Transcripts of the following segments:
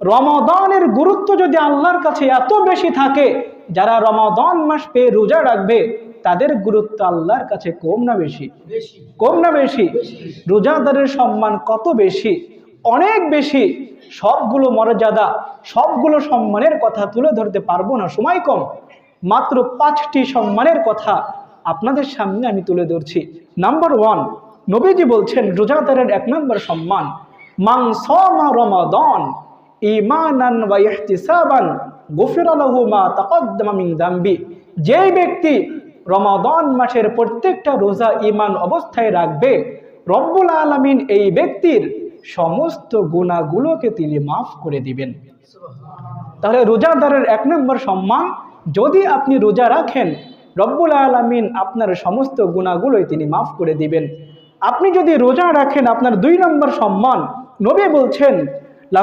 রমাদানের গুরুত্ব যদি আল্লাহর কাছে এত বেশি থাকে যারা রমাদান মাস পেয়ে রোজা রাখবে তাদের গুরুত্ব আল্লাহর কাছে কম না বেশি? কম না বেশি? রোজাদারের সম্মান কত বেশি? অনেক বেশি। সবগুলো মর্যাদা সবগুলো সম্মানের কথা তুলে ধরতে পারব না সময় কম। মাত্র পাঁচটি সম্মানের কথা আপনাদের সামনে আমি তুলে ধরছি। নাম্বার ওয়ান নবীজি বলছেন রোজাদারের এক নম্বর সম্মান মাংস সমা রমাদন। ইমানান ওয়া ইহতিসাবান মা তাকাদ্দামা মিন যেই ব্যক্তি রমাদান মাসের প্রত্যেকটা রোজা ইমান অবস্থায় রাখবে, রব্বুল আলামিন এই ব্যক্তির সমস্ত গুণাগুলোকে তিনি মাফ করে দিবেন। তাহলে রোজাদারের এক নম্বর সম্মান, যদি আপনি রোজা রাখেন, রব্বুল আলামিন আপনার সমস্ত গুণাগুলোই তিনি মাফ করে দিবেন। আপনি যদি রোজা রাখেন, আপনার দুই নম্বর সম্মান, নবী বলছেন লা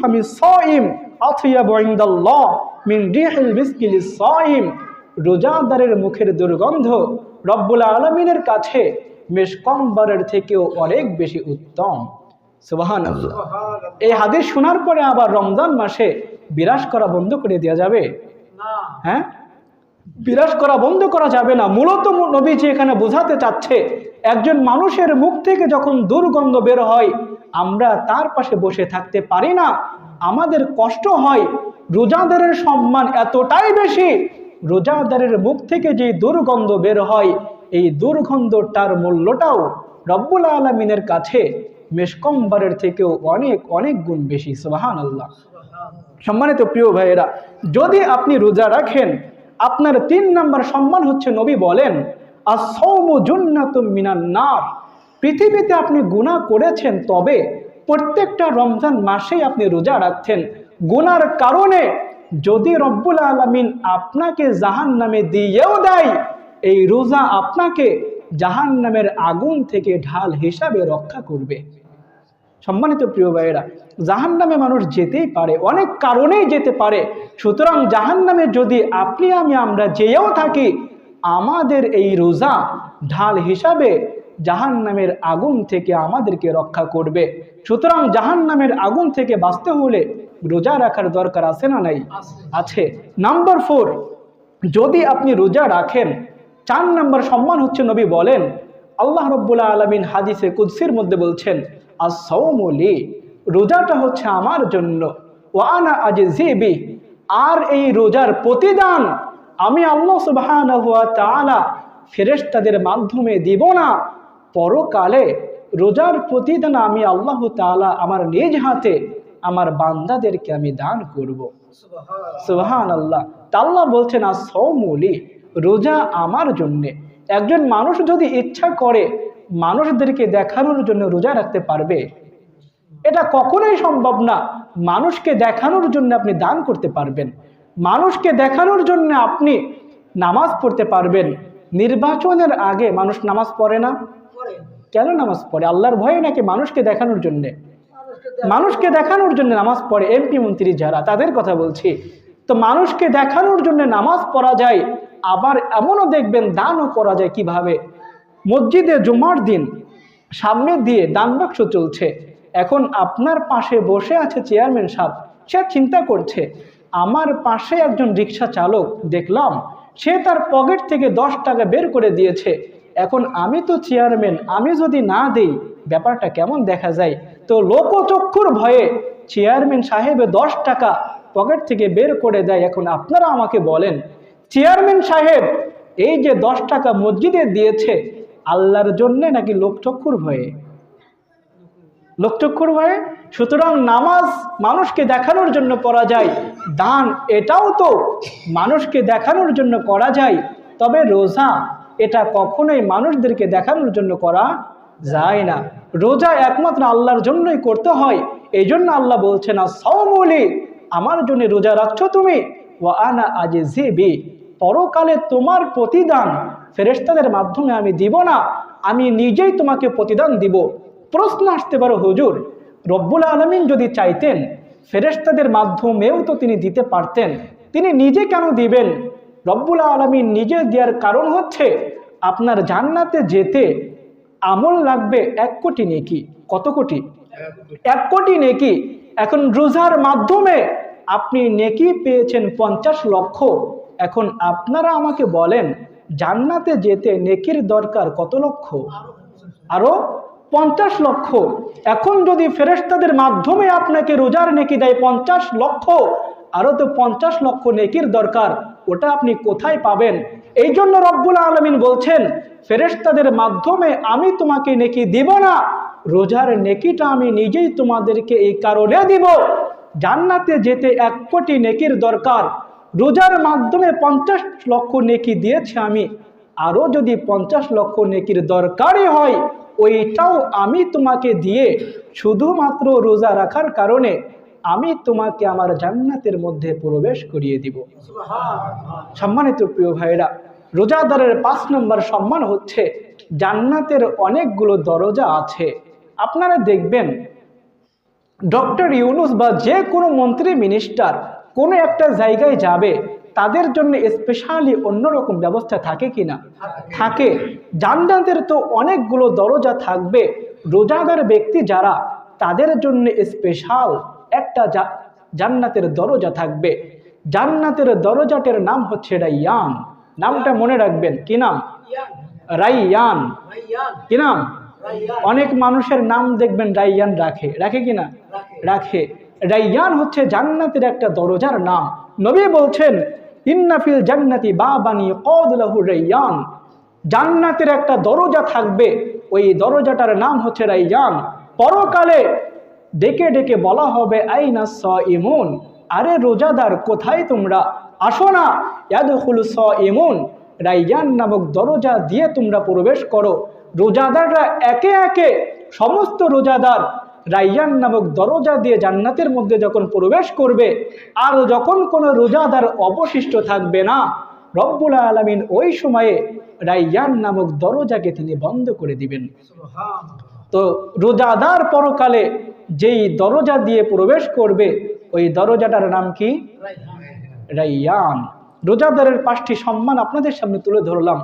ফামি সাইম মিন সাইম। রোজাদারের মুখের দুর্গন্ধ রব্বুল আলমিনের কাছে মেশকম্বরের থেকেও অনেক বেশি উত্তম। সুবাহান এই হাদিস শোনার পরে আবার রমজান মাসে বিরাজ করা বন্ধ করে দেওয়া যাবে? না। হ্যাঁ? বিরাজ করা বন্ধ করা যাবে না। মূলত নবীজি এখানে বোঝাতে চাচ্ছে একজন মানুষের মুখ থেকে যখন দুর্গন্ধ বের হয়, আমরা তার পাশে বসে থাকতে পারি না। আমাদের কষ্ট হয়, রোজাদারের সম্মান এতটাই বেশি, রোজাদারের মুখ থেকে যে দুর্গন্ধ বের হয়, এই দুর্গন্ধটার মূল্যটাও রব্বুল আলমিনের কাছে মেশকম্বরের থেকেও অনেক অনেক গুণ বেশি সোহান আল্লাহ সম্মানিত প্রিয় ভাইয়েরা, যদি আপনি রোজা রাখেন, আপনার তিন নাম্বার সম্মান হচ্ছে নবী বলেন মিনান নার। পৃথিবীতে আপনি গুনাহ করেছেন, তবে প্রত্যেকটা রমজান মাসেই আপনি রোজা রাখছেন। গুনার কারণে যদি রব্বুল আলমিন আপনাকে জাহান নামে দিয়েও দেয়, এই রোজা আপনাকে জাহান নামের আগুন থেকে ঢাল হিসাবে রক্ষা করবে। সম্মানিত প্রিয় ভাইয়েরা জাহান নামে মানুষ যেতেই পারে, অনেক কারণেই যেতে পারে। সুতরাং জাহান নামে যদি আপনি আমি আমরা যেয়েও থাকি আমাদের এই রোজা ঢাল হিসাবে জাহান নামের আগুন থেকে আমাদেরকে রক্ষা করবে। সুতরাং জাহান নামের আগুন থেকে বাঁচতে হলে রোজা রাখার দরকার আছে না নাই? আছে। নাম্বার ফোর, যদি আপনি রোজা রাখেন, চার নাম্বার সম্মান হচ্ছে নবী বলেন, আল্লাহ রব্বুল্লাহ আলমিন হাদিসে কুদ্সির মধ্যে বলছেন আসৌমলি রোজাটা হচ্ছে আমার জন্য। ওয়ানা আজ জিবি আর এই রোজার প্রতিদান আমি আল্লাহ সুবাহ ফেরেশতাদের মাধ্যমে দিব না। পরকালে রোজার প্রতিদান আমি আল্লাহ তাআলা আমার নিজ হাতে আমার বান্দাদেরকে আমি দান করব। সুবহান আল্লাহ তাল্লাহ বলছেন আর সৌমলি রোজা আমার জন্যে। একজন মানুষ যদি ইচ্ছা করে মানুষদেরকে দেখানোর জন্য রোজা রাখতে পারবে এটা কখনোই সম্ভব না। মানুষকে দেখানোর জন্য আপনি দান করতে পারবেন। মানুষকে দেখানোর জন্য আপনি নামাজ পড়তে পারবেন। নির্বাচনের আগে মানুষ নামাজ পড়ে না? কেন নামাজ পড়ে? আল্লাহর ভয়ে নাকি মানুষকে দেখানোর জন্যে? মানুষকে দেখানোর জন্য নামাজ পড়ে এমপি, মন্ত্রী যারা, তাদের কথা বলছি। তো মানুষকে দেখানোর জন্য নামাজ পড়া যায়, আবার এমনও দেখবেন দানও করা যায় কীভাবে? মসজিদে জুমার দিন সামনে দিয়ে দান বাক্স চলছে। এখন আপনার পাশে বসে আছে চেয়ারম্যান সাহেব, সে চিন্তা করছে আমার পাশে একজন রিক্সা চালক দেখলাম, সে তার পকেট থেকে দশ টাকা বের করে দিয়েছে। এখন আমি তো চেয়ারম্যান, আমি যদি না দিই, ব্যাপারটা কেমন দেখা যায়? তো লোকচক্ষুর ভয়ে চেয়ারম্যান সাহেবে দশ টাকা পকেট থেকে বের করে দেয়। এখন আপনারা আমাকে বলেন, চেয়ারম্যান সাহেব, এই যে দশ টাকা মসজিদে দিয়েছে, আল্লাহর জন্যে নাকি লোকচক্ষুর ভয়ে? লোকচক্ষুর ভয়ে। সুতরাং নামাজ মানুষকে দেখানোর জন্য পড়া যায়, দান এটাও তো মানুষকে দেখানোর জন্য করা যায়। তবে রোজা এটা কখনোই মানুষদেরকে দেখানোর জন্য করা যায় না। রোজা একমাত্র আল্লাহর জন্যই করতে হয় এই জন্য আল্লাহ বলছে না সৌমলি আমার জন্য রোজা রাখছ তুমি ও আনা আজ জিবি পরকালে তোমার প্রতিদান ফেরেশতাদের মাধ্যমে আমি দিব না, আমি নিজেই তোমাকে প্রতিদান দিব। প্রশ্ন আসতে পারো, হুজুর, রব্বুল আলমিন যদি চাইতেন, ফেরেশতাদের মাধ্যমেও তো তিনি দিতে পারতেন। তিনি নিজে কেন দিবেন? রব্বুল আলমিন নিজে দেওয়ার কারণ হচ্ছে, আপনার জান্নাতে যেতে আমল লাগবে এক কোটি নেকি। কত কোটি? এক কোটি নেকি। এখন রোজার মাধ্যমে আপনি নেকি পেয়েছেন পঞ্চাশ লক্ষ। এখন আপনারা আমাকে বলেন, জান্নাতে যেতে নেকির দরকার কত লক্ষ? আরও? পঞ্চাশ লক্ষ। এখন যদি ফেরেস্তাদের মাধ্যমে আপনাকে রোজার নেকি দেয় পঞ্চাশ লক্ষ, আরও তো পঞ্চাশ লক্ষ নেকির দরকার, ওটা আপনি কোথায় পাবেন? এই জন্য রব্বুল আলমিন বলছেন, ফেরেশতাদের মাধ্যমে আমি তোমাকে নেকি দিব না, রোজার নেকিটা আমি নিজেই তোমাদেরকে এই কারণে দিব। জান্নাতে যেতে এক কোটি নেকির দরকার, রোজার মাধ্যমে পঞ্চাশ লক্ষ নেকি দিয়েছে আমি, আরও যদি পঞ্চাশ লক্ষ নেকির দরকারই হয় ওইটাও আমি তোমাকে দিয়ে শুধুমাত্র রোজা রাখার কারণে আমি তোমাকে আমার জান্নাতের মধ্যে প্রবেশ করিয়ে দিব। সম্মানিত প্রিয় ভাইরা রোজাদারের পাঁচ নম্বর সম্মান হচ্ছে জান্নাতের অনেকগুলো দরজা আছে। আপনারা দেখবেন, ডক্টর ইউনুস বা যে কোনো মন্ত্রী মিনিস্টার কোনো একটা জায়গায় যাবে তাদের জন্য স্পেশালি অন্যরকম ব্যবস্থা থাকে কি না থাকে। জান্নাতের তো অনেকগুলো দরজা থাকবে। রোজাদার ব্যক্তি যারা, তাদের জন্য স্পেশাল একটা জান্নাতের দরজা থাকবে। জান্নাতের দরজাটার নাম হচ্ছে রাইয়ান। নামটা মনে রাখবেন। কি নাম? রাইয়ান। কি নাম? অনেক মানুষের নাম দেখবেন রাইয়ান রাখে। রাখে কি না? রাখে। রাইয়ান হচ্ছে জান্নাতের একটা দরজার নাম। নবী বলছেন ইন্নাফিল জান্নাতি বাবানি কদলাহু রাইয়ান। জান্নাতের একটা দরজা থাকবে, ওই দরজাটার নাম হচ্ছে রাইয়ান। পরকালে ডেকে ডেকে বলা হবে, আইনা স ইমুন আরে রোজাদার, কোথায় তোমরা? আসো না, ইয়াদখুল স ইমুন রাইয়ান নামক দরজা দিয়ে তোমরা প্রবেশ করো। রোজাদাররা একে একে, সমস্ত রোজাদার রাইয়ান নামক দরজা দিয়ে জান্নাতের মধ্যে যখন প্রবেশ করবে আর যখন কোনো রোজাদার অবশিষ্ট থাকবে না রব্বুল আলমিন ওই সময়ে রাইয়ান নামক দরজাকে তিনি বন্ধ করে দিবেন। তো রোজাদার পরকালে যেই দরজা দিয়ে প্রবেশ করবে ওই দরজাটার নাম কি? রাইয়ান। রোজাদারের পাঁচটি সম্মান আপনাদের সামনে তুলে ধরলাম।